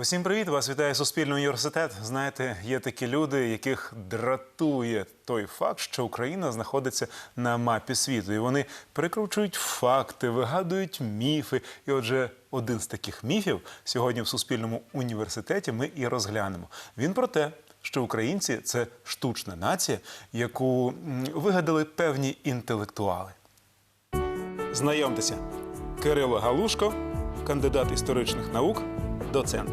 Усім привіт! Вас вітає Суспільний університет. Знаєте, є такі люди, яких дратує той факт, що Україна знаходиться на мапі світу. І вони перекручують факти, вигадують міфи. І отже, один з таких міфів сьогодні в Суспільному університеті ми і розглянемо. Він про те, що українці це штучна нація, яку вигадали певні інтелектуали. Знайомтеся, Кирило Галушко, кандидат історичних наук, доцент.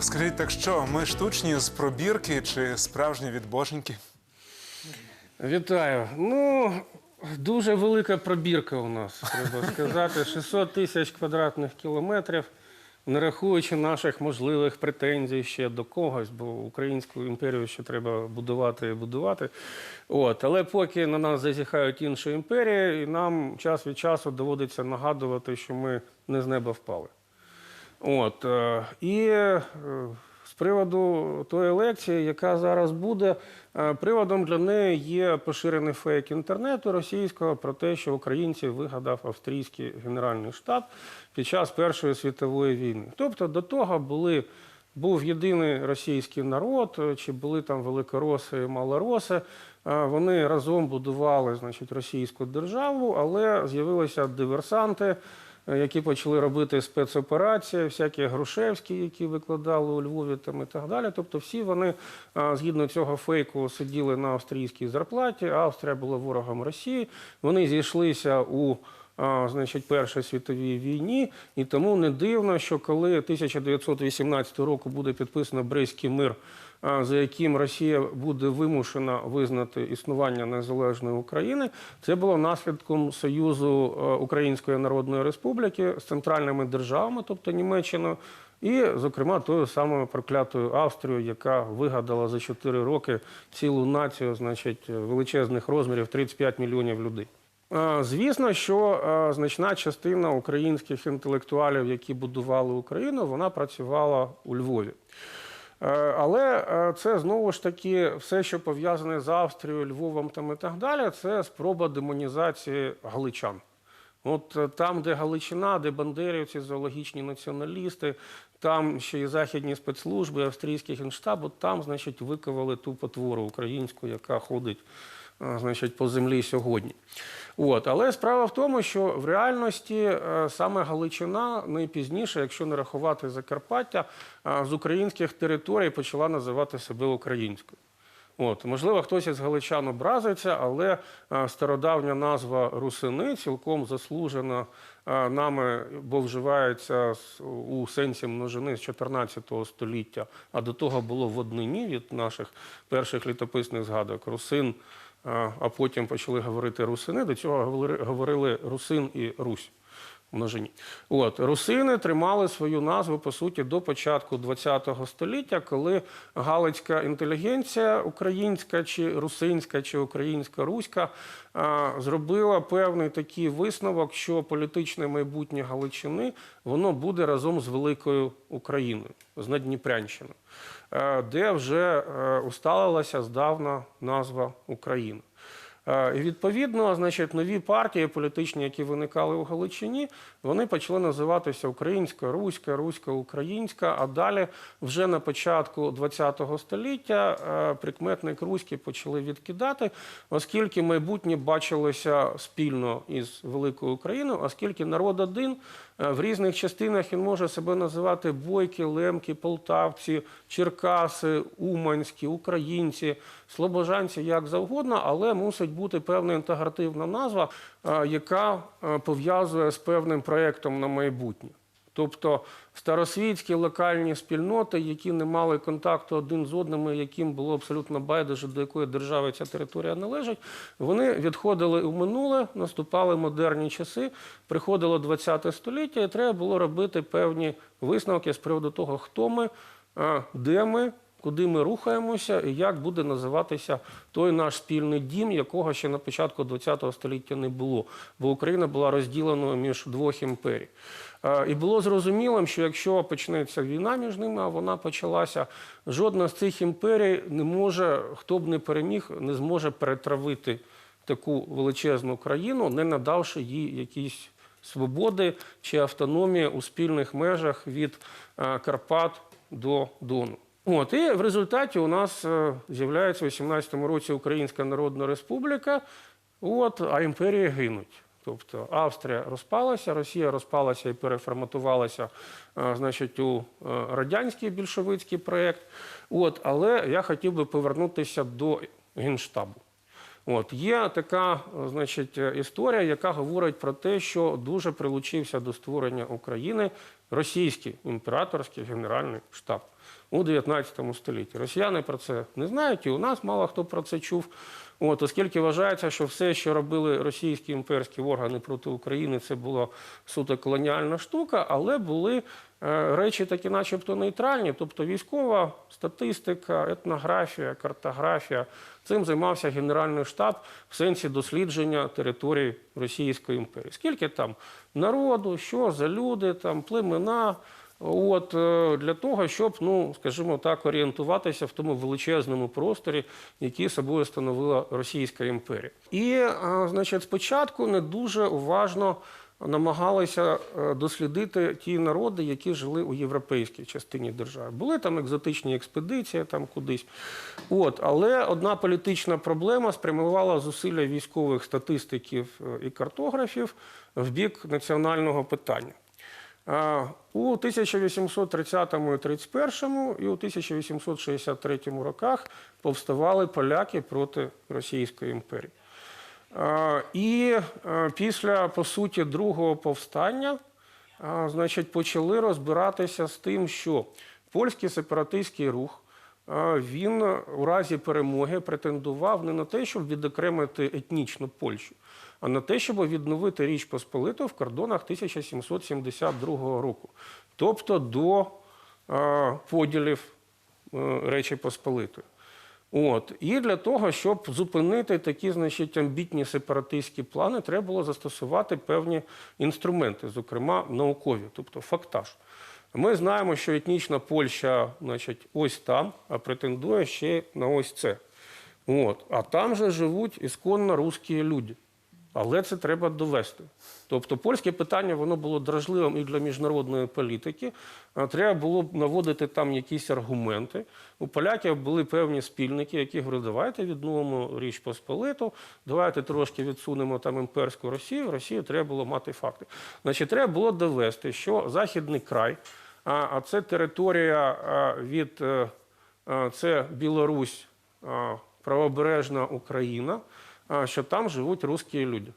Скажіть, так що, ми штучні з пробірки чи справжні від боженьки? Вітаю. Ну, дуже велика пробірка у нас, треба сказати. 600 тисяч квадратних кілометрів, не рахуючи наших можливих претензій ще до когось, бо українську імперію ще треба будувати і будувати. От. Але поки на нас зазіхають інші імперії, і нам час від часу доводиться нагадувати, що ми не з неба впали. От, е, і е, з приводу тої лекції, яка зараз буде, е, приводом для неї є поширений фейк інтернету російського про те, що українців вигадав австрійський генеральний штаб під час Першої світової війни. Тобто до того були. Був єдиний російський народ, чи були там великороси і малороси. Вони разом будували значить, російську державу, але з'явилися диверсанти, які почали робити спецоперації, всякі Грушевські, які викладали у Львові там і так далі. Тобто всі вони, е, згідно цього фейку, сиділи на австрійській зарплаті. Австрія була ворогом Росії. Вони зійшлися у значить, Першій світовій війні, і тому не дивно, що коли 1918 року буде підписано Брестський мир, за яким Росія буде вимушена визнати існування незалежної України, це було наслідком союзу е, Української Народної Республіки з центральними державами, тобто Німеччиною. І, зокрема, тою самою проклятою Австрією, яка вигадала за 4 роки цілу націю, значить, величезних розмірів 35 мільйонів людей. Е, Звісно, що е, значна частина українських інтелектуалів, які будували Україну, вона працювала у Львові. Е, Але е, це знову ж таки все, що пов'язане з Австрією, Львовом там і так далі, це спроба демонізації галичан. От е, там, де Галичина, де бандерівці, зоологічні націоналісти, там ще й західні спецслужби, австрійський генштаб, от там, значить, виковали ту потвору українську, яка ходить значить, по землі сьогодні. От. Але справа в тому, що в реальності е, саме Галичина найпізніше, якщо не рахувати Закарпаття, е, з українських територій почала називати себе українською. От, можливо, хтось із галичан образиться, але е, стародавня назва русини цілком заслужена нами, бо вживається у сенсі множини з 14 століття, а до того було в однині від наших перших літописних згадок русин, а потім почали говорити русини. До цього говори- говорили русин і Русь множині. От русини тримали свою назву по суті до початку ХХ століття, коли галицька інтелігенція, українська чи русинська, чи українська руська, зробила певний такий висновок, що політичне майбутнє Галичини воно буде разом з великою Україною, з Надніпрянщиною, е, де вже е, усталилася здавна назва України. Е, І відповідно, значить, нові партії політичні, які виникали у Галичині, вони почали називатися Українська, Руська, Руська, Українська. А далі, вже на початку ХХ століття, е, прикметник руський почали відкидати, оскільки майбутнє бачилося спільно із великою Україною, оскільки народ один. е, В різних частинах він може себе називати бойки, лемки, полтавці, черкаси, уманські, українці, слобожанці, як завгодно, але мусить бути певна інтегративна назва, е, яка е, пов'язує з певним проєктом на майбутнє. Тобто старосвітські локальні спільноти, які не мали контакту один з одним, яким було абсолютно байдуже, до якої держави ця територія належить, вони відходили у минуле, наступали модерні часи, приходило ХХ століття, і треба було робити певні висновки з приводу того, хто ми, де ми. Куди ми рухаємося і як буде називатися той наш спільний дім, якого ще на початку ХХ століття не було, бо Україна була розділеною між двох імперій. Е, І було зрозумілим, що якщо почнеться війна між ними, а вона почалася, жодна з цих імперій не може, хто б не переміг, не зможе перетравити таку величезну країну, не надавши їй якісь свободи чи автономії у спільних межах від е, Карпат до Дону. От, і в результаті у нас е, з'являється у 18-му році Українська Народна Республіка, от, а імперії гинуть. Тобто Австрія розпалася, Росія розпалася і переформатувалася е, значить, у е, радянський більшовицький проєкт. От, але я хотів би повернутися до Генштабу. От є така, значить, історія, яка говорить про те, що дуже прилучився до створення України російський імператорський генеральний штаб у 19 столітті. Росіяни про це не знають, і у нас мало хто про це чув. От, оскільки вважається, що все, що робили російські імперські органи проти України, це була суто колоніальна штука, але були е, речі такі, начебто, нейтральні, тобто військова статистика, етнографія, картографія. Цим займався Генеральний штаб в сенсі дослідження території Російської імперії. Скільки там народу, що за люди, там племена. От е, для того, щоб, ну скажімо так, орієнтуватися в тому величезному просторі, який собою становила Російська імперія. І, е, значить, спочатку не дуже уважно намагалися е, дослідити ті народи, які жили у європейській частині держави. Були там екзотичні експедиції, там кудись. От, але одна політична проблема спрямувала зусилля військових статистиків і картографів в бік національного питання. А, У 1830 і 31 і у 1863 роках повставали поляки проти Російської імперії. І е, після, по суті, другого повстання значить, почали розбиратися з тим, що польський сепаратистський рух він у разі перемоги претендував не на те, щоб відокремити етнічну Польщу, на те, щоб відновити Річ Посполиту в кордонах 1772 року, тобто до поділів е, Речі Посполитої. От. І для того, щоб зупинити такі значить, амбітні сепаратистські плани, треба було застосувати певні інструменти, зокрема наукові, тобто фактаж. Ми знаємо, що етнічна Польща значить, ось там, а претендує ще на ось це. От. А там же живуть ісконно русські люди. Але це треба довести. Тобто польське питання воно було дражливим і для міжнародної політики. Треба було б наводити там якісь аргументи. У поляків були певні спільники, які говорили, давайте відновимо Річ Посполиту, давайте трошки відсунемо там імперську Росію. В Росії треба було мати факти. Значить, треба було довести, що Західний край, а це територія від е, це Білорусь, правобережна Україна, що там живуть русські люди.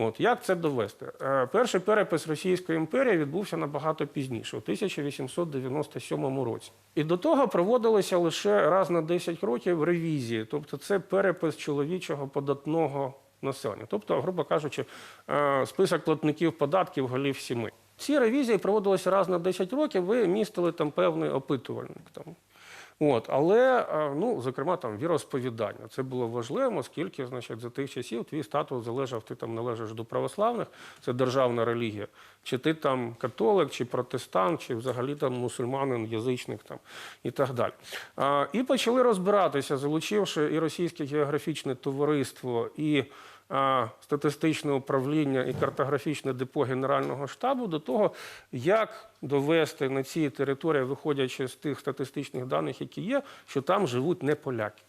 От як це довести? Е, Перший перепис Російської імперії відбувся набагато пізніше, у 1897 році. І до того проводилися лише раз на 10 років ревізії, тобто це перепис чоловічого податного населення, тобто, грубо кажучи, е, список платників податків голів сіми. Ці ревізії проводилися раз на 10 років, ви містили там певний опитувальник. Там. От, але, е, ну, зокрема, там віросповідання. Це було важливо, оскільки, значить, за тих часів твій статус залежав, ти там належиш до православних, це державна релігія, чи ти там католик, чи протестант, чи взагалі там мусульманин, язичник там і так далі. І почали розбиратися, залучивши і російське географічне товариство, і статистичне управління і картографічне депо Генерального штабу до того, як довести на цій території, виходячи з тих статистичних даних, які є, що там живуть не поляки.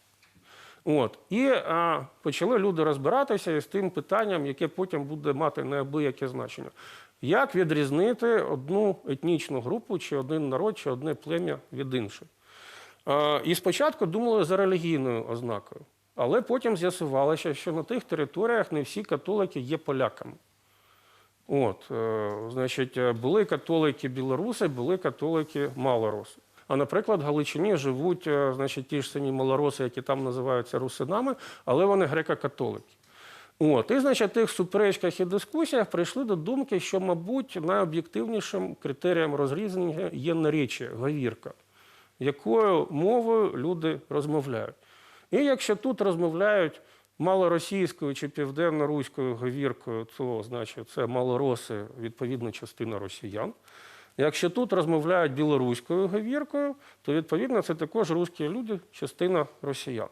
От. І а, почали люди розбиратися із тим питанням, яке потім буде мати неабияке значення. Як відрізнити одну етнічну групу, чи один народ, чи одне плем'я від іншої? І спочатку думали за релігійною ознакою, але потім з'ясувалося, що на тих територіях не всі католики є поляками. От, е, значить, е, були католики білоруси, були католики малороси. А, наприклад, в Галичині живуть е, значить, ті ж самі малороси, які там називаються русинами, але вони греко-католики. От, і, значить, в тих суперечках і дискусіях прийшли до думки, що, мабуть, найоб'єктивнішим критерієм розрізнення є наречія, говірка, якою мовою люди розмовляють. І якщо тут розмовляють малоросійською чи південно-руською говіркою, то значить це малороси, відповідно, частина росіян. Якщо тут розмовляють білоруською говіркою, то відповідно це також русські люди, частина росіян.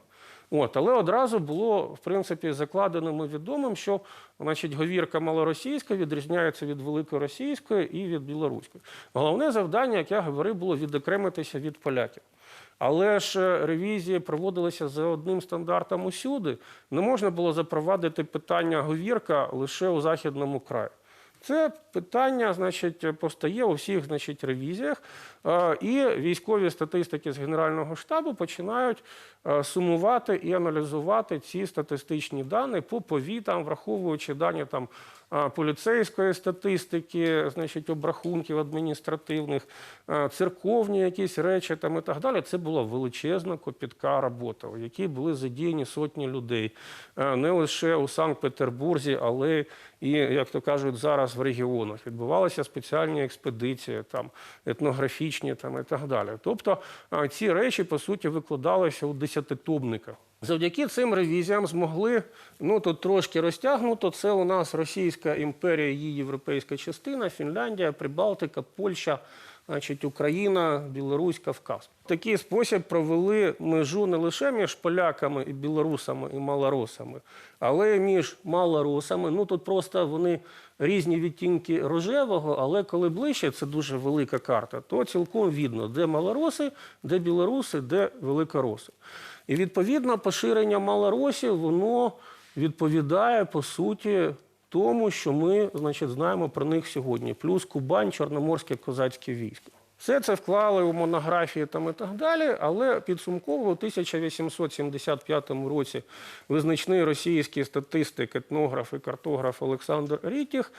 От, але одразу було в принципі закладеним і відомим, що значить, говірка малоросійська відрізняється від великоросійської і від білоруської. Головне завдання, як я говорив, було відокремитися від поляків. Але ж е, ревізії проводилися за одним стандартом усюди. Не можна було запровадити питання говірка лише у західному краї. Це питання, значить, постає у всіх значить, ревізіях, е, і військові статистики з Генерального штабу починають е, сумувати і аналізувати ці статистичні дані по повітам, враховуючи дані там поліцейської статистики, значить, обрахунків адміністративних, е, церковні якісь речі там і так далі. Це була величезна копітка робота, у якій були задіяні сотні людей Е, не лише у Санкт-Петербурзі, але і, як то кажуть, зараз в регіонах відбувалися спеціальні експедиції, там етнографічні там і так далі. Тобто е, ці речі по суті викладалися у десятитомниках. Завдяки цим ревізіям змогли ну тут трошки розтягнуто. Це у нас Російська імперія, її європейська частина, Фінляндія, Прибалтика, Польща. Значить, Україна, Білорусь, Кавказ. Такий спосіб провели межу не лише між поляками і білорусами і малоросами, але й між малоросами. Ну тут просто вони різні відтінки рожевого, але коли ближче, це дуже велика карта, то цілком видно, де малороси, де білоруси, де великороси. І відповідно поширення малоросів воно відповідає по суті тому, що ми значить, знаємо про них сьогодні. Плюс Кубань, Чорноморське козацьке військо. Все це вклали у монографії там і так далі, але підсумково у 1875 році визначний російський статистик, етнограф і картограф Олександр Рітіх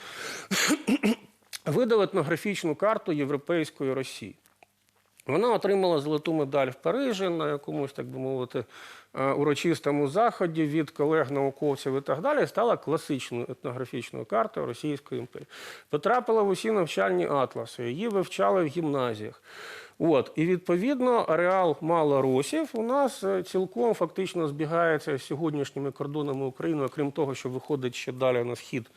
видав етнографічну карту європейської Росії. Вона отримала золоту медаль в Парижі на якомусь, так би мовити, е, урочистому заході від колег-науковців і так далі. Стала класичною етнографічною картою Російської імперії. Потрапила в усі навчальні атласи, її вивчали в гімназіях. От, і відповідно ареал малоросів у нас е, цілком фактично збігається з сьогоднішніми кордонами України, окрім того, що виходить ще далі на схід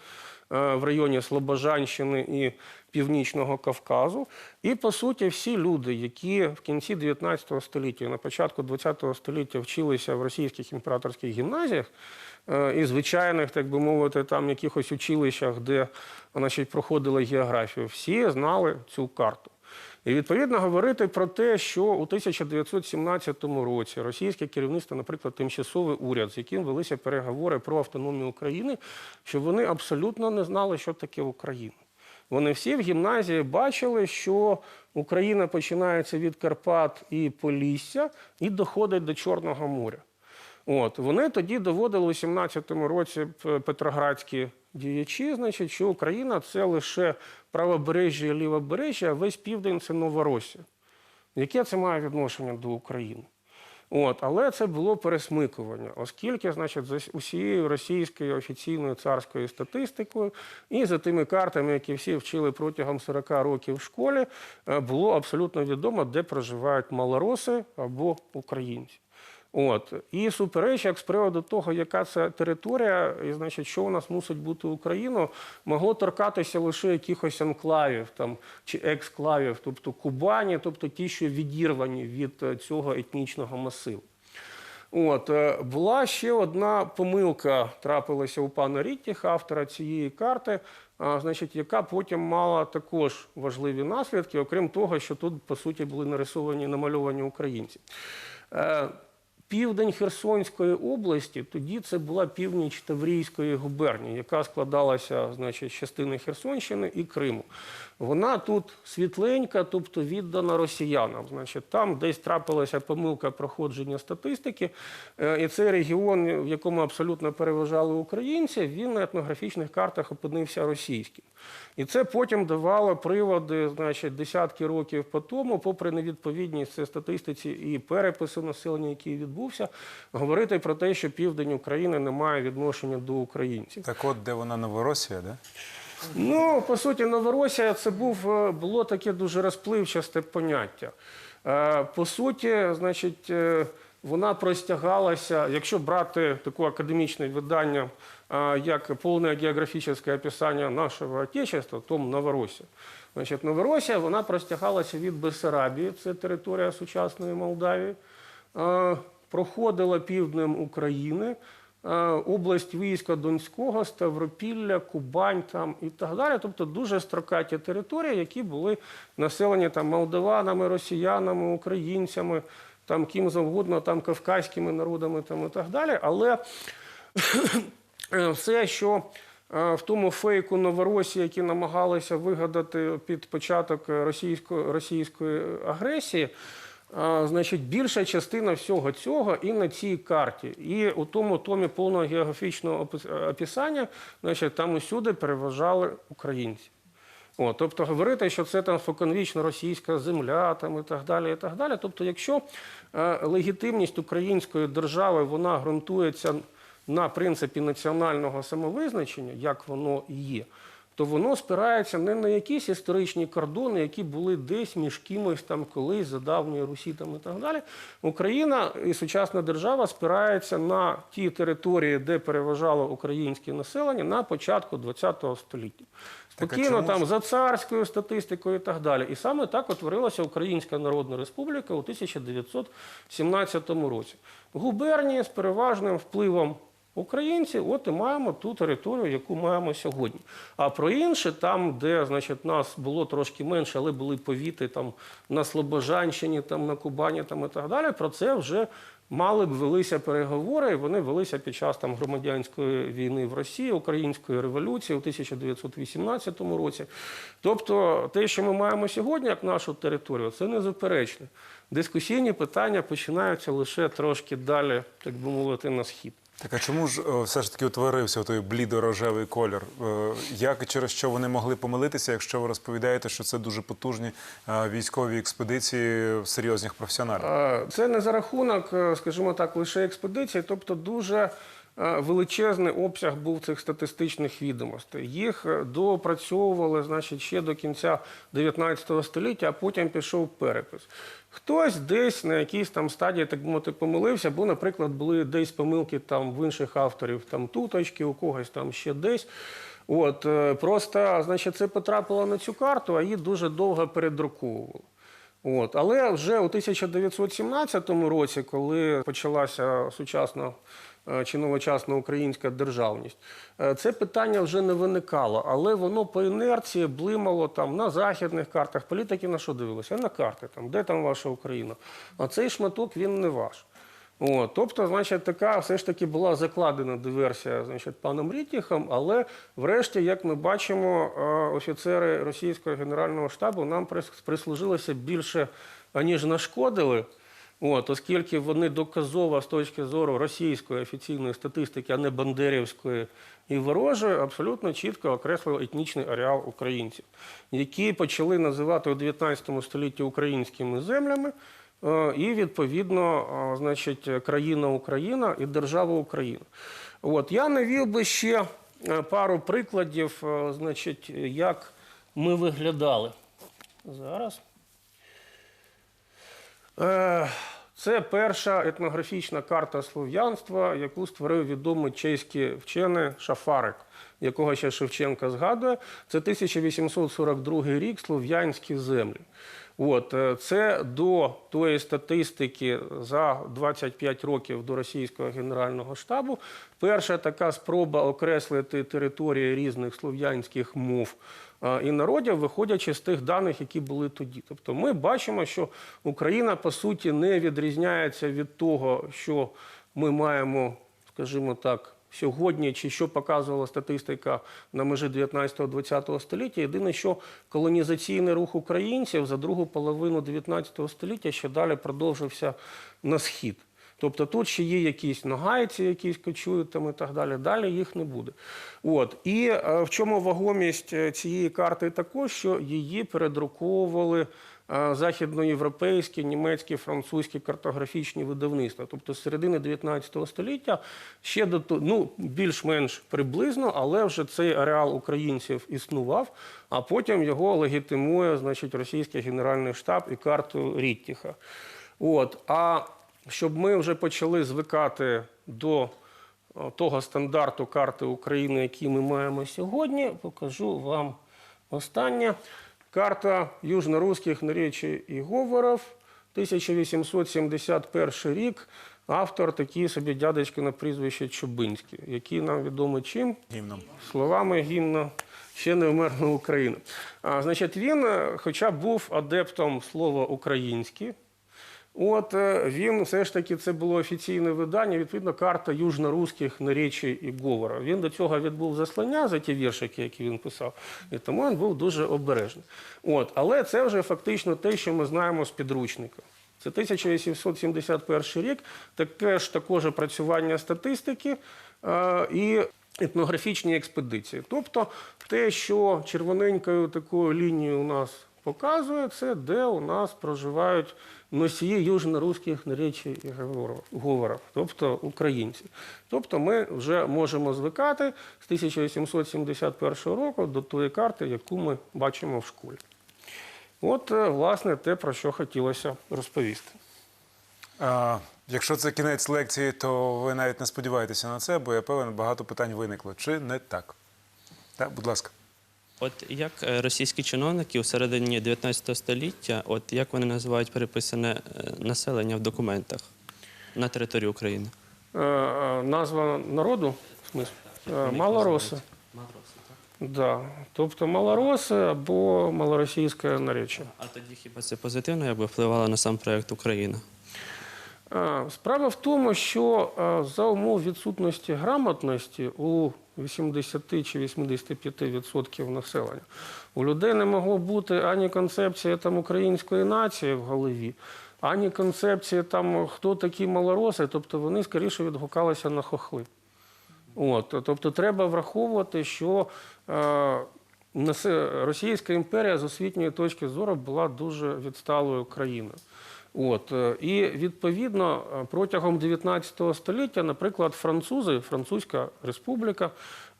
в районі Слобожанщини і Північного Кавказу. І по суті, всі люди, які в кінці 19 століття, на початку 20 століття вчилися в російських імператорських гімназіях е, і звичайних, так би мовити, там якихось училищах, де значить, проходили географію, всі знали цю карту. І відповідно говорити про те, що у 1917 році російське керівництво, наприклад, тимчасовий уряд, з яким велися переговори про автономію України, що вони абсолютно не знали, що таке Україна. Вони всі в гімназії бачили, що Україна починається від Карпат і Полісся і доходить до Чорного моря. От вони тоді доводили у 17-му році петроградські діячі, значить, що Україна це лише правобережжя і лівобережжя, а весь південь це Новоросія. Яке це має відношення до України? От, але це було пересмикування, оскільки, значить, за усією російською офіційною царською статистикою і за тими картами, які всі вчили протягом 40 років в школі, е, було абсолютно відомо, де проживають малороси або українці. От і суперечок з приводу того, яка це територія, і значить, що у нас мусить бути Україна, могло торкатися лише якихось анклавів там чи ексклавів, тобто Кубані, тобто ті, що відірвані від е, цього етнічного масиву. От е, була ще одна помилка, трапилася у пана Ріттіха, автора цієї карти, значить, яка потім мала також важливі наслідки, окрім того, що тут по суті були нарисовані намальовані українці. Південь Херсонської області, тоді це була північ Таврійської губернії, яка складалася значить, частини Херсонщини і Криму. Вона тут світленька, тобто віддана росіянам. Значить, там десь трапилася помилка проходження статистики, е, і цей регіон, в якому абсолютно переважали українці, він на етнографічних картах опинився російським. І це потім давало приводи, значить, десятки років по тому, попри невідповідність це статистиці і перепису населення, який відбувся, говорити про те, що південь України не має відношення до українців. Так от, де вона Новоросія, да? Ну, по суті, Новоросія це був, е, було таке дуже розпливчасте поняття. Е, По суті, значить, е, вона простягалася, якщо брати таке академічне видання, як повне географічне описання нашого Отечества, то Новоросія. Значить, Новоросія вона простягалася від Бессарабії, це територія сучасної Молдавії, проходила півднем України, область війська Донського, Ставропілля, Кубань там і так далі. Тобто дуже строкаті території, які були населені там молдаванами, росіянами, українцями, там ким завгодно, там кавказькими народами там, і так далі. Але Е, все, що е, в тому фейку Новоросії, які намагалися вигадати під початок російської, російської агресії, е, значить, більша частина всього цього і на цій карті. І у тому томі повного географічного опис- описання, значить, там усюди переважали українці. О, тобто говорити, що це там споконвічно російська земля там, і так далі. І так далі. Тобто, якщо е, легітимність української держави вона ґрунтується на принципі національного самовизначення, як воно і є, то воно спирається не на якісь історичні кордони, які були десь між кимось там колись за давньої Русі там, і так далі. Україна і сучасна держава спирається на ті території, де переважало українське населення на початку ХХ століття. Спокійно там за царською статистикою і так далі. І саме так утворилася Українська Народна Республіка у 1917 році. Губернії з переважним впливом українців, от і маємо ту територію, яку маємо сьогодні. А про інше, там, де значить, нас було трошки менше, але були повіти там, на Слобожанщині, там, на Кубані там, і так далі, про це вже мали б велися переговори, і вони велися під час там, громадянської війни в Росії, української революції у 1918 році. Тобто, те, що ми маємо сьогодні, як нашу територію, це незаперечне. Дискусійні питання починаються лише трошки далі, так би мовити, на схід. Так а чому ж все ж таки утворився той блідо-рожевий колір? Е, Як і через що вони могли помилитися, якщо ви розповідаєте, що це дуже потужні е, військові експедиції серйозних професіоналів? Е, Це не за рахунок, скажімо так, лише експедиції, тобто дуже величезний обсяг був цих статистичних відомостей. Їх доопрацьовували значить, ще до кінця 19 століття, а потім пішов перепис. Хтось десь на якійсь там стадії, так мовити, помилився, бо, наприклад, були десь помилки там в інших авторів, там туточки, у когось там ще десь. От, е, просто, значить, це потрапило на цю карту, а її дуже довго передруковували. От. Але вже у 1917 році, коли почалася сучасна чи новочасна українська державність, е, це питання вже не виникало, але воно по інерції блимало там на західних картах. Політики на що дивилися? На карти, там, де там ваша Україна. А цей шматок він не ваш. От, тобто, значить, така все ж таки була закладена диверсія значить, паном Рітніхом, але врешті, як ми бачимо, е, офіцери російського генерального штабу нам прис- прислужилися більше, аніж нашкодили. От, оскільки вони доказово з точки зору російської офіційної статистики, а не бандерівської і ворожої, абсолютно чітко окреслили етнічний ареал українців, які почали називати у 19 столітті українськими землями. Е, І відповідно, е, значить, країна Україна і держава Україна. От я навів би ще е, пару прикладів, значить, як ми виглядали зараз. Це перша етнографічна карта слов'янства, яку створив відомий чеський вчений Шафарик, якого ще Шевченка згадує. Це 1842 рік слов'янські землі. От, е, це до тої статистики за 25 років до російського генерального штабу. Перша така спроба окреслити території різних слов'янських мов е, і народів, виходячи з тих даних, які були тоді. Тобто ми бачимо, що Україна по суті не відрізняється від того, що ми маємо, скажімо так. Сьогодні, чи що показувала статистика на межі 19-20 століття, єдине, що колонізаційний рух українців за другу половину 19 століття ще далі продовжився на схід. Тобто тут ще є якісь нагайці, якісь кочують там і так далі. Далі їх не буде. От. І е, в чому вагомість е, цієї карти також, що її передруковували західноєвропейські, німецькі, французькі картографічні видавництва. Тобто з середини 19 століття ще до ну, більш-менш приблизно, але вже цей ареал українців існував, а потім його легітимує значить, російський генеральний штаб і карту Ріттіха. От. А щоб ми вже почали звикати до того стандарту карти України, який ми маємо сьогодні, покажу вам останнє. Карта южноруських наречій і говорів, 1871 рік. автор такий собі дядечки на прізвище Чубинський, який нам відомий чим? Гімном. словами гімна ще не вмерла Україна. А, значить, він, е, хоча був адептом слова українське, от е, він все ж таки це було офіційне видання, відповідно, карта южноруських наречій і говора. Він до цього відбув заслання за ті віршики, які він писав, і тому він був дуже обережний. От, але це вже фактично те, що ми знаємо з підручника. Це 1871 рік, таке ж також опрацювання статистики е, і етнографічні експедиції. Тобто те, що червоненькою такою лінією у нас показує, це де у нас проживають носії южноруських наречій і говорів- говорів, тобто українці. Тобто ми вже можемо звикати з 1871 року до тої карти, яку ми бачимо в школі. От, е, власне, те, про що хотілося розповісти. А, якщо це кінець лекції, то ви навіть не сподіваєтеся на це, бо я певен, багато питань виникло. Чи не так? Так, будь ласка. От як е, російські чиновники у середині 19 століття, от як вони називають переписане е, населення в документах на території України? Е, е, назва народу, в смислі? Е, малороси. Малороси, так? Да. Тобто малороси або малоросійське наречі. А тоді хіба це позитивно якби впливало на сам проект Україна? Справа в тому, що за умов відсутності грамотності у 80 чи 85% населення у людей не могло бути ані концепції там, української нації в голові, ані концепції там, хто такі малороси, тобто вони скоріше відгукалися на хохли. От, тобто треба враховувати, що е, Російська імперія з освітньої точки зору була дуже відсталою країною. От, е, і відповідно е, протягом 19 століття, наприклад, французи, Французька республіка,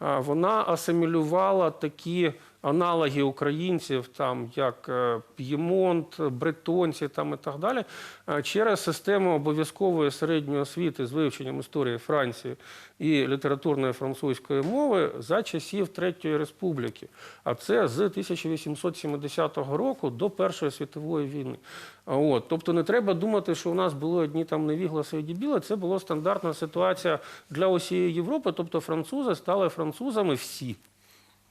е, вона асимілювала такі аналоги українців, там як е, П'ємонт, бретонці там і так далі, е, через систему обов'язкової середньої освіти з вивченням історії Франції і літературної французької мови за часів Третьої республіки. А це з 1870 року до Першої світової війни. От, тобто не треба думати, що у нас були одні там невігласи і дебіли. Це була стандартна ситуація для усієї Європи. Тобто французи стали французами всі.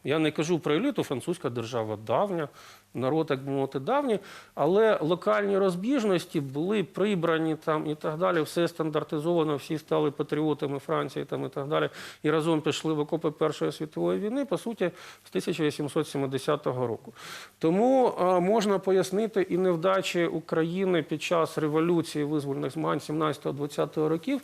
Я не кажу про еліту, французька держава давня, народ, би мовити, давній, але локальні розбіжності були прибрані там і так далі. Все стандартизовано, всі стали патріотами Франції там і так далі. І разом пішли в окопи Першої світової війни, по суті, з 1870 року. Тому е, можна пояснити і невдачі України під час революції визвольних змагань 17-20 років,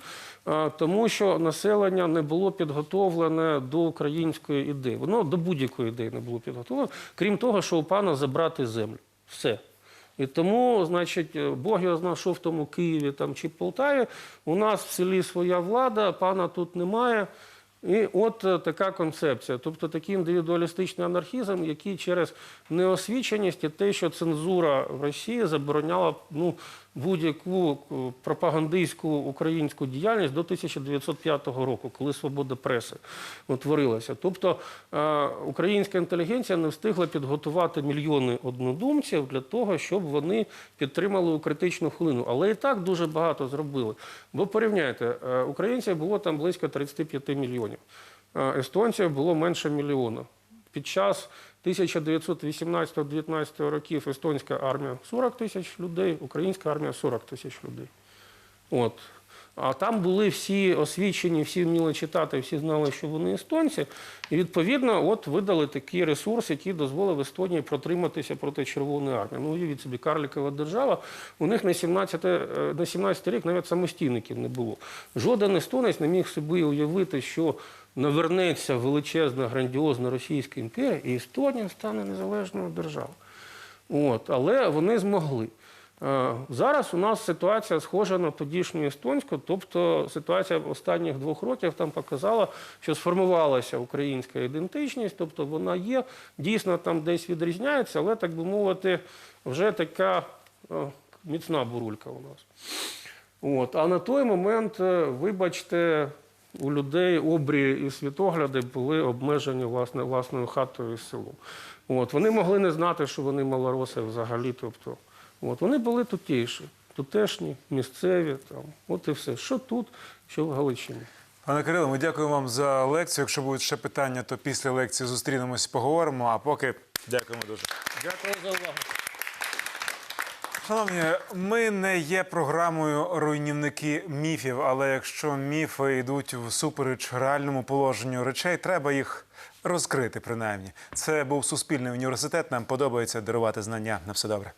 е, тому що населення не було підготовлене до української ідеї. Воно будь-якої ідеї не було підготовлено, крім того, що у пана забрати землю. Все. І тому, значить, е, Бог його знав, що в тому Києві там, чи Полтаві. У нас в селі своя влада, пана тут немає. І от е, така концепція, тобто такий індивідуалістичний анархізм, який через неосвіченість і те, що цензура в Росії забороняла ну, будь-яку е, пропагандистську українську діяльність до 1905 року, коли свобода преси утворилася. Тобто е, українська інтелігенція не встигла підготувати мільйони однодумців для того, щоб вони підтримали критичну хвилину. Але і так дуже багато зробили. Бо порівняйте, українців було там близько 35 мільйонів, е, естонців було менше мільйона. Під час 1918-19 років естонська армія 40 тисяч людей, українська армія 40 тисяч людей. От. А там були всі освічені, всі вміли читати, всі знали, що вони естонці. І відповідно, от видали такий ресурс, який дозволив Естонії протриматися проти Червоної армії. Ну, уявіть собі, карлікова держава. У них на 17, е, на 17 рік навіть самостійників не було. Жоден естонець не міг собі уявити, що навернеться величезна, грандіозна Російська імперія, і Естонія стане незалежною державою. От, але вони змогли. Е, Зараз у нас ситуація схожа на тодішню естонську, тобто ситуація останніх двох років там показала, що сформувалася українська ідентичність, тобто вона є, дійсно там десь відрізняється, але так би мовити, вже така е, міцна бурулька у нас. От. А на той момент, е, вибачте, у людей обрії і світогляди були обмежені власне, власною хатою і селом. От. Вони могли не знати, що вони малороси взагалі. Тобто, от. Вони були тутіші. тутешні, місцеві. Там. От і все. Що тут, що в Галичині. Пане Кирило, ми дякуємо вам за лекцію. Якщо будуть ще питання, то після лекції зустрінемось, поговоримо. А поки дякуємо дуже. Дякую за увагу. Шановні, ми не є програмою руйнівники міфів, але якщо міфи йдуть всупереч реальному положенню речей, треба їх розкрити принаймні. Це був суспільний університет. Нам подобається дарувати знання. На все добре.